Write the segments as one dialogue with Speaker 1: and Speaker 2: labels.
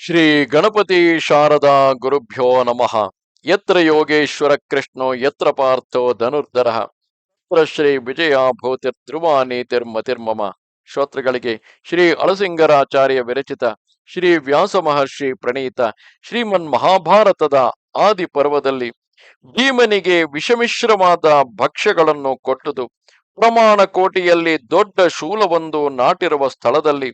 Speaker 1: ಶ್ರೀ ಗಣಪತಿ ಶಾರದಾ ಗುರುಭ್ಯೋ ನಮಃ. ಯತ್ರ ಯೋಗೇಶ್ವರ ಕೃಷ್ಣೋ, ಯತ್ರ ಪಾರ್ಥೋ ಧನುರ್ಧರ. ಯತ್ರ ಶ್ರೀ ವಿಜಯ ಭೂತಿರ್ ಧ್ರುವ ತಿರ್ಮತಿರ್ಮಮ. ಶ್ರೋತೃಗಳಿಗೆ ಶ್ರೀ ಅಳಸಿಂಗರಾಚಾರ್ಯ ವಿರಚಿತ ಶ್ರೀ ವ್ಯಾಸ ಮಹರ್ಷಿ ಪ್ರಣೀತ ಶ್ರೀಮನ್ ಮಹಾಭಾರತದ ಆದಿ ಪರ್ವದಲ್ಲಿ ಭೀಮನಿಗೆ ವಿಷಮಿಶ್ರವಾದ ಭಕ್ಷ್ಯಗಳನ್ನು ಕೊಟ್ಟುದು ಪ್ರಮಾಣ ಕೋಟಿಯಲ್ಲಿ ದೊಡ್ಡ ಶೂಲವೊಂದು ನಾಟಿರುವ ಸ್ಥಳದಲ್ಲಿ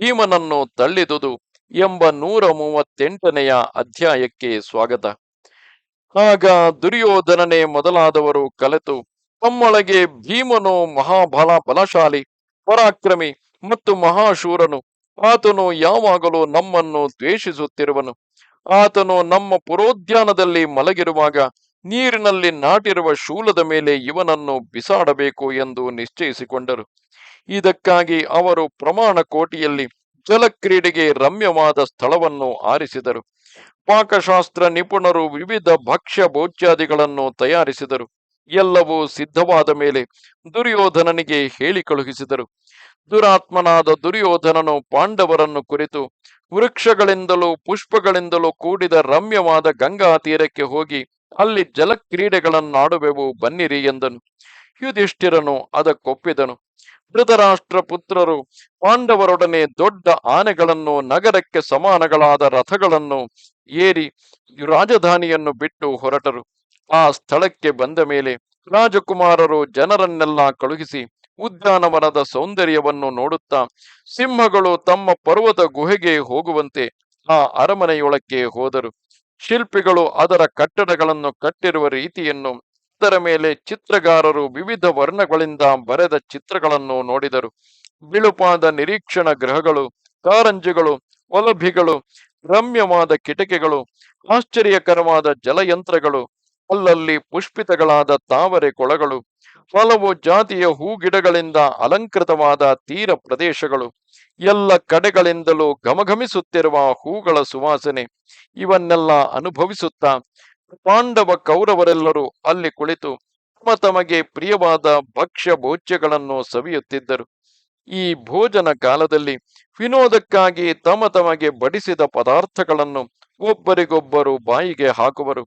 Speaker 1: ಭೀಮನನ್ನು ತಳ್ಳಿದುದು ಎಂಬ ನೂರ ಮೂವತ್ತೆಂಟನೆಯ ಅಧ್ಯಾಯಕ್ಕೆ ಸ್ವಾಗತ. ಆಗ ದುರ್ಯೋಧನನೇ ಮೊದಲಾದವರು ಕಲೆತು, ತಮ್ಮೊಳಗೆ ಭೀಮನು ಮಹಾಬಲ ಬಲಶಾಲಿ, ಪರಾಕ್ರಮಿ ಮತ್ತು ಮಹಾಶೂರನು. ಆತನು ಯಾವಾಗಲೂ ನಮ್ಮನ್ನು ದ್ವೇಷಿಸುತ್ತಿರುವನು. ಆತನು ನಮ್ಮ ಪುರೋದ್ಯಾನದಲ್ಲಿ ಮಲಗಿರುವಾಗ ನೀರಿನಲ್ಲಿ ನಾಟಿರುವ ಶೂಲದ ಮೇಲೆ ಇವನನ್ನು ಬಿಸಾಡಬೇಕು ಎಂದು ನಿಶ್ಚಯಿಸಿಕೊಂಡರು. ಇದಕ್ಕಾಗಿ ಅವರು ಪ್ರಮಾಣ ಕೋಟಿಯಲ್ಲಿ ಜಲಕ್ರೀಡೆಗೆ ರಮ್ಯವಾದ ಸ್ಥಳವನ್ನು ಆರಿಸಿದರು. ಪಾಕಶಾಸ್ತ್ರ ನಿಪುಣರು ವಿವಿಧ ಭಕ್ಷ್ಯ ಭೋಜ್ಯಾದಿಗಳನ್ನು ತಯಾರಿಸಿದರು. ಎಲ್ಲವೂ ಸಿದ್ಧವಾದ ಮೇಲೆ ದುರ್ಯೋಧನನಿಗೆ ಹೇಳಿ ಕಳುಹಿಸಿದರು. ದುರಾತ್ಮನಾದ ದುರ್ಯೋಧನನು ಪಾಂಡವರನ್ನು ಕುರಿತು ವೃಕ್ಷಗಳಿಂದಲೂ ಪುಷ್ಪಗಳಿಂದಲೂ ಕೂಡಿದ ರಮ್ಯವಾದ ಗಂಗಾ ತೀರಕ್ಕೆ ಹೋಗಿ ಅಲ್ಲಿ ಜಲಕ್ರೀಡೆಗಳನ್ನಾಡುವೆವು ಬನ್ನಿರಿ ಎಂದನು. ಯುಧಿಷ್ಠಿರನು ಅದಕ್ಕೊಪ್ಪಿದನು. ಧೃತರಾಷ್ಟ್ರ ಪುತ್ರರು ಪಾಂಡವರೊಡನೆ ದೊಡ್ಡ ಆನೆಗಳನ್ನು ನಗರಕ್ಕೆ ಸಮಾನಗಳಾದ ರಥಗಳನ್ನು ಏರಿ ರಾಜಧಾನಿಯನ್ನು ಬಿಟ್ಟು ಹೊರಟರು. ಆ ಸ್ಥಳಕ್ಕೆ ಬಂದ ಮೇಲೆ ರಾಜಕುಮಾರರು ಜನರನ್ನೆಲ್ಲ ಕಳುಹಿಸಿ ಉದ್ಯಾನವನದ ಸೌಂದರ್ಯವನ್ನು ನೋಡುತ್ತಾ ಸಿಂಹಗಳು ತಮ್ಮ ಪರ್ವತ ಗುಹೆಗೆ ಹೋಗುವಂತೆ ಆ ಅರಮನೆಯೊಳಕ್ಕೆ ಹೋದರು. ಶಿಲ್ಪಿಗಳು ಅದರ ಕಟ್ಟಡಗಳನ್ನು ಕಟ್ಟಿರುವ ರೀತಿಯನ್ನು ಅದರ ಮೇಲೆ ಚಿತ್ರಗಾರರು ವಿವಿಧ ವರ್ಣಗಳಿಂದ ಬರೆದ ಚಿತ್ರಗಳನ್ನು ನೋಡಿದರು. ಬಿಳುಪಾದ ನಿರೀಕ್ಷಣ ಗ್ರಹಗಳು, ಕಾರಂಜಿಗಳು ಒಲಭಿಗಳು ರಮ್ಯವಾದ ಕಿಟಕಿಗಳು, ಆಶ್ಚರ್ಯಕರವಾದ ಜಲಯಂತ್ರಗಳು, ಅಲ್ಲಲ್ಲಿ ಪುಷ್ಪಿತಗಳಾದ ತಾವರೆ ಕೊಳಗಳು, ಹಲವು ಜಾತಿಯ ಹೂಗಿಡಗಳಿಂದ ಅಲಂಕೃತವಾದ ತೀರ ಪ್ರದೇಶಗಳು, ಎಲ್ಲ ಕಡೆಗಳಿಂದಲೂ ಗಮಗಮಿಸುತ್ತಿರುವ ಹೂಗಳ ಸುವಾಸನೆ, ಇವನ್ನೆಲ್ಲ ಅನುಭವಿಸುತ್ತಾ ಪಾಂಡವ ಕೌರವರೆಲ್ಲರೂ ಅಲ್ಲಿ ಕುಳಿತು ತಮ್ಮ ತಮಗೆ ಪ್ರಿಯವಾದ ಭಕ್ಷ್ಯ ಭೋಜ್ಯಗಳನ್ನು ಸವಿಯುತ್ತಿದ್ದರು. ಈ ಭೋಜನ ಕಾಲದಲ್ಲಿ ವಿನೋದಕ್ಕಾಗಿ ತಮ್ಮ ತಮಗೆ ಬಡಿಸಿದ ಪದಾರ್ಥಗಳನ್ನು ಒಬ್ಬರಿಗೊಬ್ಬರು ಬಾಯಿಗೆ ಹಾಕುವರು.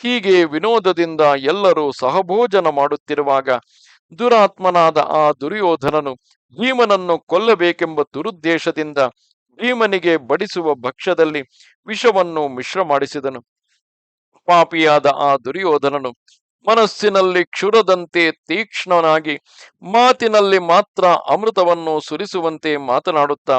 Speaker 1: ಹೀಗೆ ವಿನೋದದಿಂದ ಎಲ್ಲರೂ ಸಹಭೋಜನ ಮಾಡುತ್ತಿರುವಾಗ ದುರಾತ್ಮನಾದ ಆ ದುರ್ಯೋಧನನು ಭೀಮನನ್ನು ಕೊಲ್ಲಬೇಕೆಂಬ ದುರುದ್ದೇಶದಿಂದ ಭೀಮನಿಗೆ ಬಡಿಸುವ ಭಕ್ಷ್ಯದಲ್ಲಿ ವಿಷವನ್ನು ಮಿಶ್ರ ಮಾಡಿಸಿದನು ಪಾಪಿಯಾದ ಆ ದುರ್ಯೋಧನನು ಮನಸ್ಸಿನಲ್ಲಿ ಕ್ಷುರದಂತೆ ತೀಕ್ಷ್ಣನಾಗಿ ಮಾತಿನಲ್ಲಿ ಮಾತ್ರ ಅಮೃತವನ್ನು ಸುರಿಸುವಂತೆ ಮಾತನಾಡುತ್ತಾ,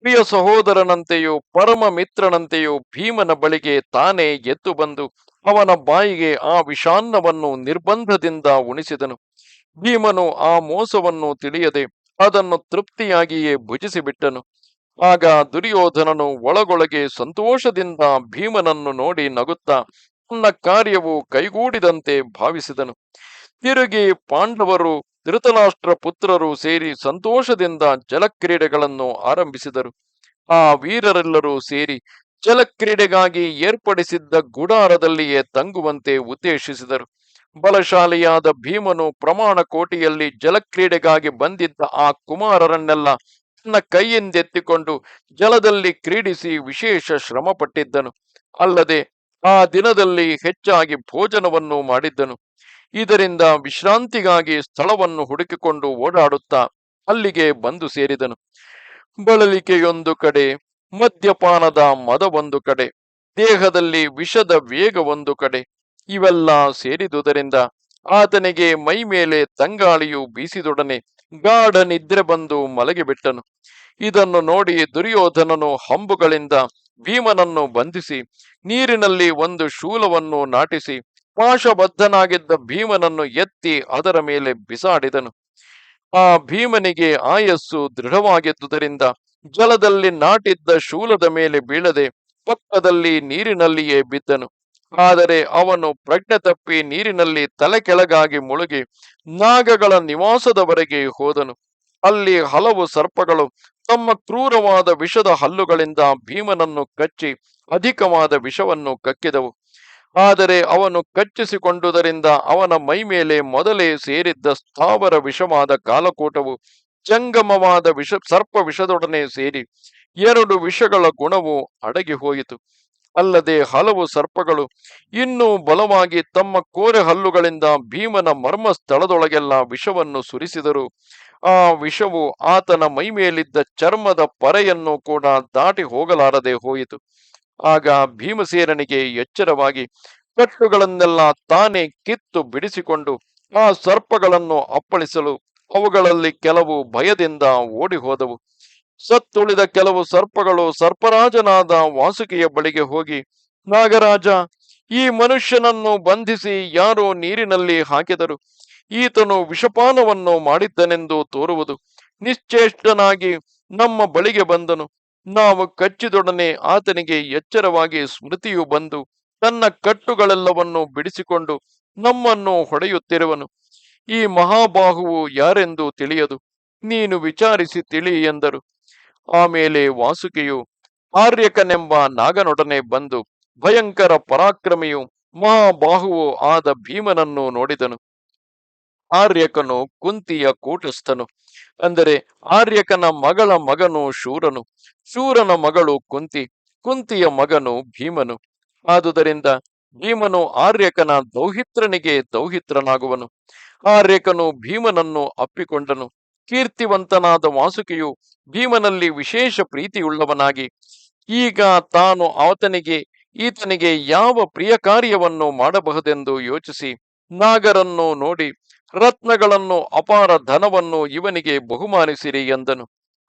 Speaker 1: ಪ್ರಿಯ ಸಹೋದರನಂತೆಯೂ ಪರಮ ಮಿತ್ರನಂತೆಯೂ ಭೀಮನ ಬಳಿಗೆ ತಾನೇ ಎದ್ದು ಬಂದು ಅವನ ಬಾಯಿಗೆ ಆ ವಿಷಾನ್ನವನ್ನು ನಿರ್ಬಂಧದಿಂದ ಉಣಿಸಿದನು. ಭೀಮನು ಆ ಮೋಸವನ್ನು ತಿಳಿಯದೆ ಅದನ್ನು ತೃಪ್ತಿಯಾಗಿಯೇ ಭುಜಿಸಿಬಿಟ್ಟನು. ಆಗ ದುರ್ಯೋಧನನು ಒಳಗೊಳಗೆ ಸಂತೋಷದಿಂದ ಭೀಮನನ್ನು ನೋಡಿ ನಗುತ್ತಾ ತನ್ನ ಕಾರ್ಯವು ಕೈಗೂಡಿದಂತೆ ಭಾವಿಸಿದನು. ತಿರುಗಿ ಪಾಂಡವರು, ಧೃತರಾಷ್ಟ್ರ ಪುತ್ರರು ಸೇರಿ ಸಂತೋಷದಿಂದ ಜಲಕ್ರೀಡೆಗಳನ್ನು ಆರಂಭಿಸಿದರು. ಆ ವೀರರೆಲ್ಲರೂ ಸೇರಿ ಜಲಕ್ರೀಡೆಗಾಗಿ ಏರ್ಪಡಿಸಿದ್ದ ಗುಡಾರದಲ್ಲಿಯೇ ತಂಗುವಂತೆ ಉದ್ದೇಶಿಸಿದರು. ಬಲಶಾಲಿಯಾದ ಭೀಮನು ಪ್ರಮಾಣ ಕೋಟಿಯಲ್ಲಿ ಜಲಕ್ರೀಡೆಗಾಗಿ ಬಂದಿದ್ದ ಆ ಕುಮಾರರನ್ನೆಲ್ಲ ತನ್ನ ಕೈಯಿಂದೆತ್ತಿಕೊಂಡು ಜಲದಲ್ಲಿ ಕ್ರೀಡಿಸಿ ವಿಶೇಷ ಶ್ರಮಪಟ್ಟಿದ್ದನು. ಅಲ್ಲದೆ ಆ ದಿನದಲ್ಲಿ ಹೆಚ್ಚಾಗಿ ಭೋಜನವನ್ನು ಮಾಡಿದ್ದನು. ಇದರಿಂದ ವಿಶ್ರಾಂತಿಗಾಗಿ ಸ್ಥಳವನ್ನು ಹುಡುಕಿಕೊಂಡು ಓಡಾಡುತ್ತಾ ಅಲ್ಲಿಗೆ ಬಂದು ಸೇರಿದನು. ಬಳಲಿಕೆಯೊಂದು ಕಡೆ, ಮದ್ಯಪಾನದ ಮದ ಒಂದು ಕಡೆ, ದೇಹದಲ್ಲಿ ವಿಷದ ವೇಗ ಒಂದು ಕಡೆ, ಇವೆಲ್ಲ ಸೇರಿದುದರಿಂದ ಆತನಿಗೆ ಮೈ ಮೇಲೆ ತಂಗಾಳಿಯು ಬೀಸಿದೊಡನೆ ಗಾಢ ನಿದ್ರೆ ಬಂದು ಮಲಗಿಬಿಟ್ಟನು. ಇದನ್ನು ನೋಡಿ ದುರ್ಯೋಧನನು ಹಂಬುಗಳಿಂದ ಭೀಮನನ್ನು ಬಂಧಿಸಿ, ನೀರಿನಲ್ಲಿ ಒಂದು ಶೂಲವನ್ನು ನಾಟಿಸಿ, ಪಾಶಬದ್ಧನಾಗಿದ್ದ ಭೀಮನನ್ನು ಎತ್ತಿ ಅದರ ಮೇಲೆ ಬಿಸಾಡಿದನು. ಆ ಭೀಮನಿಗೆ ಆಯಸ್ಸು ದೃಢವಾಗಿದ್ದುದರಿಂದ ಜಲದಲ್ಲಿ ನಾಟಿದ್ದ ಶೂಲದ ಮೇಲೆ ಬೀಳದೆ ಪಕ್ಕದಲ್ಲಿ ನೀರಿನಲ್ಲಿಯೇ ಬಿದ್ದನು. ಆದರೆ ಅವನು ಪ್ರಜ್ಞೆ ತಪ್ಪಿ ನೀರಿನಲ್ಲಿ ತಲೆ ಕೆಳಗಾಗಿ ಮುಳುಗಿ ನಾಗಗಳ ನಿವಾಸದವರೆಗೆ ಹೋದನು. ಅಲ್ಲಿ ಹಲವು ಸರ್ಪಗಳು ತಮ್ಮ ಕ್ರೂರವಾದ ವಿಷದ ಹಲ್ಲುಗಳಿಂದ ಭೀಮನನ್ನು ಕಚ್ಚಿ ಅಧಿಕವಾದ ವಿಷವನ್ನು ಕಕ್ಕಿದವು. ಆದರೆ ಅವನು ಕಚ್ಚಿಸಿಕೊಂಡುದರಿಂದ ಅವನ ಮೈ ಮೇಲೆ ಮೊದಲೇ ಸೇರಿದ್ದ ಸ್ಥಾವರ ವಿಷವಾದ ಕಾಲಕೂಟವು ಜಂಗಮವಾದ ವಿಷ, ಸರ್ಪ ವಿಷದೊಡನೆ ಸೇರಿ ಎರಡು ವಿಷಗಳ ಗುಣವು ಅಡಗಿ ಹೋಯಿತು ಅಲ್ಲದೆ ಹಲವು ಸರ್ಪಗಳು ಇನ್ನೂ ಬಲವಾಗಿ ತಮ್ಮ ಕೋರೆ ಹಲ್ಲುಗಳಿಂದ ಭೀಮನ ಮರ್ಮ ಸ್ಥಳದೊಳಗೆಲ್ಲ ವಿಷವನ್ನು ಸುರಿಸಿದರು. ಆ ವಿಷವು ಆತನ ಮೈಮೇಲಿದ್ದ ಚರ್ಮದ ಪರೆಯನ್ನು ಕೂಡ ದಾಟಿ ಹೋಗಲಾರದೆ ಹೋಯಿತು. ಆಗ ಭೀಮಸೇನನಿಗೆ ಎಚ್ಚರವಾಗಿ ಕಟ್ಟುಗಳನ್ನೆಲ್ಲ ತಾನೇ ಕಿತ್ತು ಬಿಡಿಸಿಕೊಂಡು ಆ ಸರ್ಪಗಳನ್ನು ಅಪ್ಪಳಿಸಲು ಅವುಗಳಲ್ಲಿ ಕೆಲವು ಭಯದಿಂದ ಓಡಿ ಹೋದವು ಸತ್ತುಳಿದ ಕೆಲವು ಸರ್ಪಗಳು ಸರ್ಪರಾಜನಾದ ವಾಸುಕಿಯ ಬಳಿಗೆ ಹೋಗಿ, ನಾಗರಾಜ, ಈ ಮನುಷ್ಯನನ್ನು ಬಂಧಿಸಿ ಯಾರೋ ನೀರಿನಲ್ಲಿ ಹಾಕಿದರು. ಈತನು ವಿಷಪಾನವನ್ನು ಮಾಡಿದ್ದನೆಂದು ತೋರುವುದು. ನಿಶ್ಚೇಷ್ಟನಾಗಿ ನಮ್ಮ ಬಳಿಗೆ ಬಂದನು. ನಾವು ಕಚ್ಚಿದೊಡನೆ ಆತನಿಗೆ ಎಚ್ಚರವಾಗಿ ಸ್ಮೃತಿಯು ಬಂದು ತನ್ನ ಕಟ್ಟುಗಳೆಲ್ಲವನ್ನು ಬಿಡಿಸಿಕೊಂಡು ನಮ್ಮನ್ನು ಹೊಡೆಯುತ್ತಿರುವನು. ಈ ಮಹಾಬಾಹುವು ಯಾರೆಂದು ತಿಳಿಯದು? ನೀನು ವಿಚಾರಿಸಿ ತಿಳಿ ಎಂದರು. ಆಮೇಲೆ ವಾಸುಕಿಯು, ಆರ್ಯಕನೆಂಬ ನಾಗನೊಡನೆ ಬಂದು ಭಯಂಕರ ಪರಾಕ್ರಮಿಯು ಮಹಾಬಾಹುವು ಆದ ಭೀಮನನ್ನು ನೋಡಿದನು. ಆರ್ಯಕನು ಕುಂತಿಯ ಕೂಟಸ್ಥನು. ಅಂದರೆ ಆರ್ಯಕನ ಮಗಳ ಮಗನು ಶೂರನು, ಶೂರನ ಮಗಳು ಕುಂತಿ, ಕುಂತಿಯ ಮಗನು ಭೀಮನು. ಆದುದರಿಂದ ಭೀಮನು ಆರ್ಯಕನ ದೌಹಿತ್ರನಿಗೆ ದೌಹಿತ್ರನಾಗುವನು. ಆರ್ಯಕನು ಭೀಮನನ್ನು ಅಪ್ಪಿಕೊಂಡನು. ಕೀರ್ತಿವಂತನಾದ ವಾಸುಕಿಯು ಭೀಮನಲ್ಲಿ ವಿಶೇಷ ಪ್ರೀತಿಯುಳ್ಳವನಾಗಿ, ಈಗ ತಾನು ಆತನಿಗೆ, ಈತನಿಗೆ ಯಾವ ಪ್ರಿಯ ಕಾರ್ಯವನ್ನು ಮಾಡಬಹುದೆಂದು ಯೋಚಿಸಿ ನಾಗರನ್ನು ನೋಡಿ ರತ್ನಗಳನ್ನು ಅಪಾರ ಧನವನ್ನು ಇವನಿಗೆ ಬಹುಮಾನಿಸಿರಿ ಎಂದನು.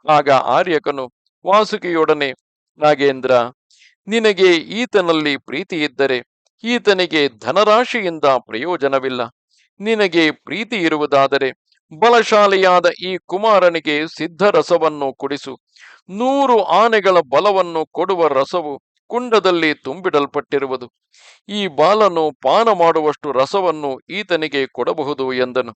Speaker 1: ಆಗ ಆರ್ಯಕನು ವಾಸುಕಿಯೊಡನೆ, ನಾಗೇಂದ್ರ, ನಿನಗೆ ಈತನಲ್ಲಿ ಪ್ರೀತಿ ಇದ್ದರೆ ಈತನಿಗೆ ಧನರಾಶಿಯಿಂದ ಪ್ರಯೋಜನವಿಲ್ಲ. ನಿನಗೆ ಪ್ರೀತಿ ಇರುವುದಾದರೆ ಬಲಶಾಲಿಯಾದ ಈ ಕುಮಾರನಿಗೆ ಸಿದ್ಧರಸವನ್ನು ಕುಡಿಸು. ನೂರು ಆನೆಗಳ ಬಲವನ್ನು ಕೊಡುವ ರಸವು ಕುಂಡದಲ್ಲಿ ತುಂಬಿಡಲ್ಪಟ್ಟಿರುವುದು. ಈ ಬಾಲನು ಪಾನ ಮಾಡುವಷ್ಟು ರಸವನ್ನು ಈತನಿಗೆ ಕೊಡಬಹುದು ಎಂದನು.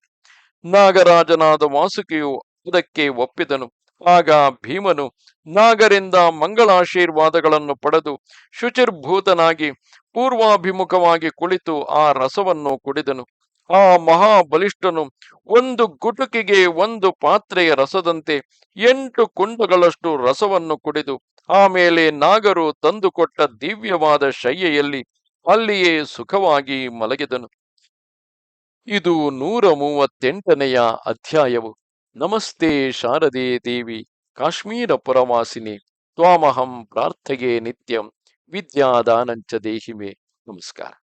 Speaker 1: ನಾಗರಾಜನಾದ ವಾಸುಕಿಯು ಅದಕ್ಕೆ ಒಪ್ಪಿದನು. ಆಗ ಭೀಮನು, ನಾಗರಿಂದ ಮಂಗಳಾಶೀರ್ವಾದಗಳನ್ನು ಪಡೆದು ಶುಚಿರ್ಭೂತನಾಗಿ ಪೂರ್ವಾಭಿಮುಖವಾಗಿ ಕುಳಿತು ಆ ರಸವನ್ನು ಕುಡಿದನು. ಆ ಮಹಾಬಲಿಷ್ಠನು ಒಂದು ಗುಟುಕಿಗೆ ಒಂದು ಪಾತ್ರೆಯ ರಸದಂತೆ ಎಂಟು ಕುಂಡಗಳಷ್ಟು ರಸವನ್ನು ಕುಡಿದು ಆಮೇಲೆ ನಾಗರು ತಂದುಕೊಟ್ಟ ದಿವ್ಯವಾದ ಶಯ್ಯೆಯಲ್ಲಿ ಅಲ್ಲಿಯೇ ಸುಖವಾಗಿ ಮಲಗಿದನು. ಇದು ನೂರ ಮೂವತ್ತೆಂಟನೆಯ ಅಧ್ಯಾಯವು. ನಮಸ್ತೆ ಶಾರದೆ ದೇವಿ, ಕಾಶ್ಮೀರ ಪುರವಾಸಿನಿ, ತ್ವಾಮಹಂ ಪ್ರಾರ್ಥಗೆ ನಿತ್ಯಂ, ವಿದ್ಯಾದಾನಂಚ ದೇಹಿಮೆ. ನಮಸ್ಕಾರ.